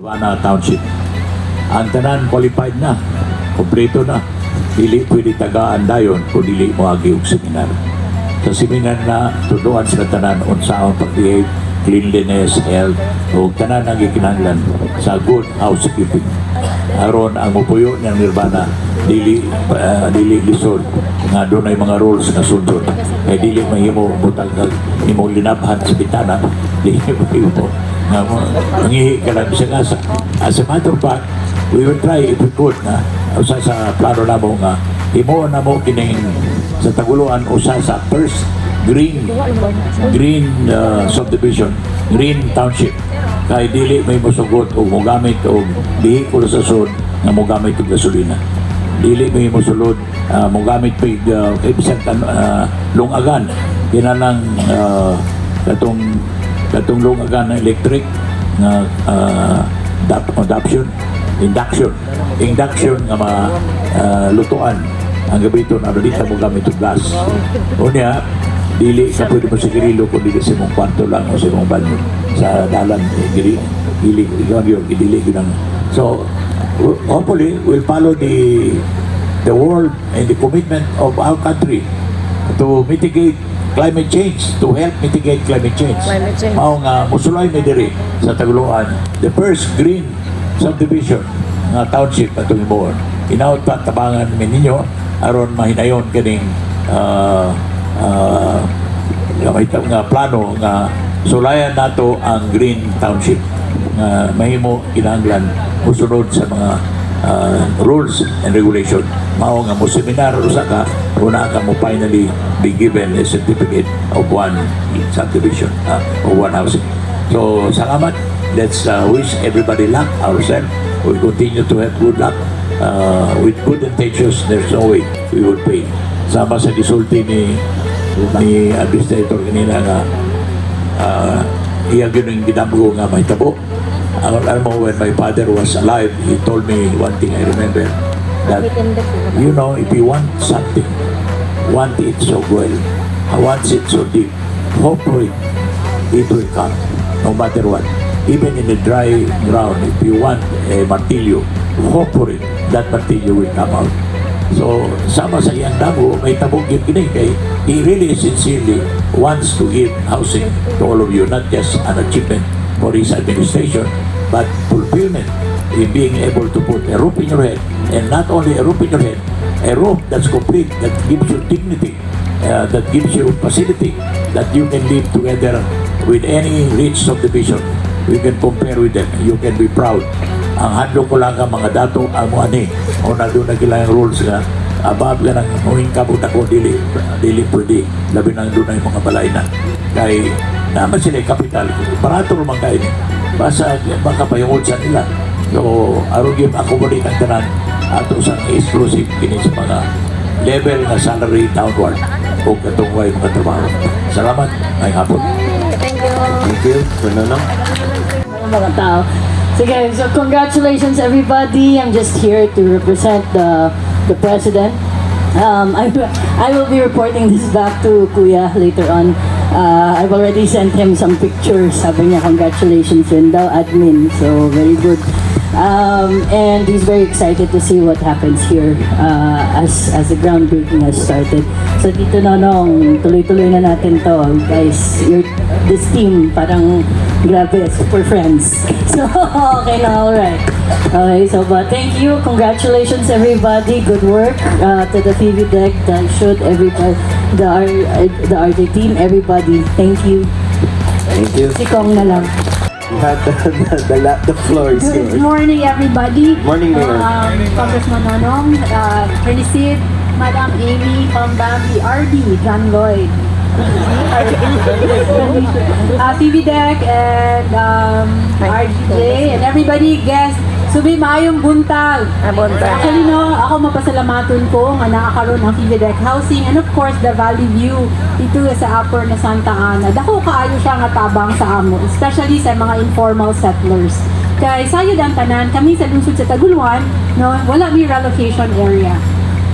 Wana Township. Ang tanan qualified na, kompleto na. Dili pwede tagaan dayon kung dili mo agi og seminar. Sa seminar na tuduan sila tanan unsaon pag-behave, cleanliness, health, o tanan ang gikinahanglan sa good housekeeping. Aron ang mupuyo ng nirvana dili ah, dili lisod nga dunay mga rules nga sundon kay dili mahimo butang imo linabhan sa bitana dili mahimo mo mangihi ka lang sa asa as a matter of fact we will try if we could na usa sa plano namo nga imo na mo kining sa taguluan usa sa first green green uh, subdivision green township. Kay dili may mosugot o mogamit og bihikulo sa sud nga mogamit og gasolina. Dili may mosulod uh, mogamit pig uh, kan uh, lungagan. Kinanang uh, katong katong lungagan na electric nga uh, dap, adoption induction. Induction nga ma uh, lutuan. Ang gabito na dito mo gamit og gas unya dili ka pwede mo sigurilo kung dili sa mong kwarto lang o sa mong banyo. Sa dalan eh, dili dili dili yun ang so ho- hopefully we'll follow the the world and the commitment of our country to mitigate climate change to help mitigate climate change. Climate change. mao nga musulay mi diri sa Taguluan the first green subdivision nga township atong imuon inaot pa tabangan mi ninyo aron mahinayon kaning nga may ta- nga plano nga sulayan nato ang green township. Nga mahimo kinahanglan musunod sa mga ah, rules and regulation. Mao nga mo seminar usa ka una ka mo finally be given a certificate of one subdivision uh, of one housing. So salamat. Let's uh, wish everybody luck ourselves. We continue to have good luck. Uh, with good intentions there's no way we will pay sama sa gisulti ni ni administrator kanina nga uh, iya ang gidamgo nga may tabo alam when my father was alive he told me one thing I remember that you know if you want something want it so well want it so deep hope for it it will come no matter what. Even in the dry ground if you want a martillo hope for it that martillo will come out. So, sama sa iyang damo, may tabog yun kini kay he really sincerely wants to give housing to all of you, not just an achievement for his administration, but fulfillment in being able to put a roof in your head, and not only a roof in your head, a roof that's complete, that gives you dignity, uh, that gives you facility, that you can live together with any rich subdivision. We can compare with them. You can be proud. Ang handlo ko lang ang mga dato ang mga ni. O na doon na kailangan rules nga abab ka ng muhing kabut ako dili dili pwede. Labi nang doon na yung mga balay na. Kay naman sila kapital. Barato naman kayo ni basta makapayungod sa nila so aron yung accommodate ang tanan ato sa exclusive kini sa mga level na salary downward o katong way mga trabaho salamat ay hapon Thank you. Thank you, Mananang. mga tao. Sige, so congratulations everybody. I'm just here to represent the the president. Um, I, I will be reporting this back to Kuya later on. Uh, I've already sent him some pictures. Sabi niya, congratulations yun daw, admin. So, very good. Um, and he's very excited to see what happens here uh, as as the groundbreaking has started. So dito na nung tuloy-tuloy na natin to, guys. You're, this team parang grabe, super friends. So okay na, alright. Okay, so but thank you, congratulations everybody, good work uh, to the TV deck, the shoot everybody, the R- the RJ team, everybody. Thank you. Thank you. Si Kong na lang. You have the, the, the, la- the floor is Good yours. morning, everybody. Morning, Mayor. Um, Congressman Nonong, uh, Attorney Madam Amy Pambambi, RD, John Lloyd. uh, TV Deck and um, RGJ and everybody, guest, subi maayong buntag. Abunta. Actually, no, ako mapasalamaton ko nga nakakaroon ng TV Deck housing and of course, the Valley View dito sa upper na Santa Ana. Dako kaayo siya nga tabang sa amo, especially sa mga informal settlers. Kay sayod ang tanan, kami sa lungsod sa Taguluan, no, wala may relocation area.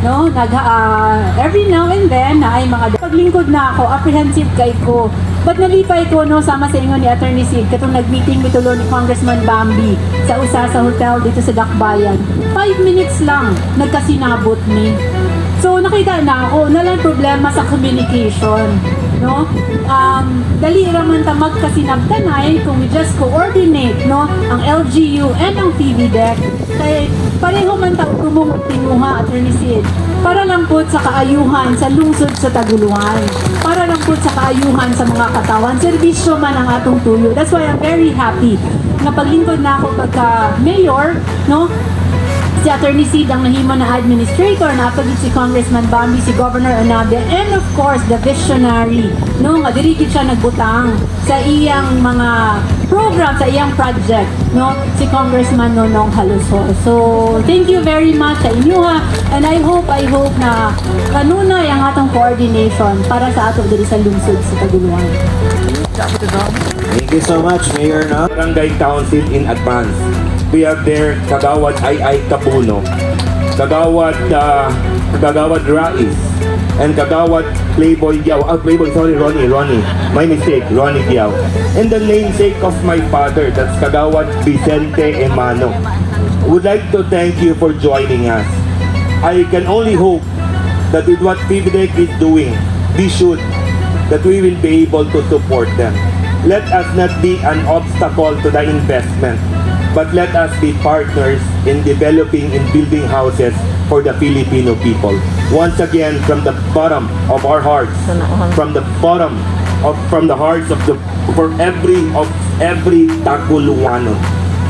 No? Nag ah, every now and then na ay mga paglingkod na ako apprehensive kay ko. But nalipay ko no? Sama sa ingon ni Attorney Sid. Katong nag-meeting mitulo ni Congressman Bambi sa usa sa hotel dito sa Dakbayan. 5 minutes lang nagkasinabot ni. So nakita na ako na lang problema sa communication. No? Um, dali raman ta magkasinabtanay kung we just coordinate no? Ang LGU and ang TV deck. Kay pareho man ta tumungog tinuha attorney Sid. Para lang po sa kaayuhan sa lungsod sa Taguluan. Para lang po sa kaayuhan sa mga katawan. Serbisyo man ang atong tuyo. That's why I'm very happy na paglingkod na ako pagka mayor no si Attorney Sid ang nahimo na administrator na pagit si Congressman Bambi, si Governor Anabia, and of course, the visionary. No, nga diri gid siya nagbutang sa iyang mga program, sa iyang project, no, si Congressman Nonong Halusor. So, thank you very much sa inyo ha, and I hope, I hope na kanunay ang atong coordination para sa ato diri sa lungsod sa Taguluan. Thank you so much, Mayor, no? Barangay Council in advance. We have there Kagawad Ay Ay Kapuno, Kagawad uh, Kagawad Rais, and Kagawad Playboy Diaw. Ah, Playboy, sorry, Ronnie, Ronnie. My mistake, Ronnie Diaw. And the namesake of my father, that's Kagawad Vicente Emano. Would like to thank you for joining us. I can only hope that with what PBDEC is doing, we should, that we will be able to support them. Let us not be an obstacle to the investment, but let us be partners in developing and building houses for the Filipino people. Once again, from the bottom of our hearts, from the bottom of from the hearts of the for every of every Taguluano,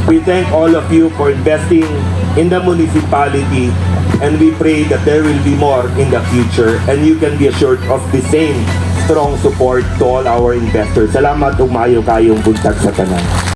we thank all of you for investing in the municipality and we pray that there will be more in the future and you can be assured of the same strong support to all our investors. Salamat ug maayo kayong buntag sa tanan.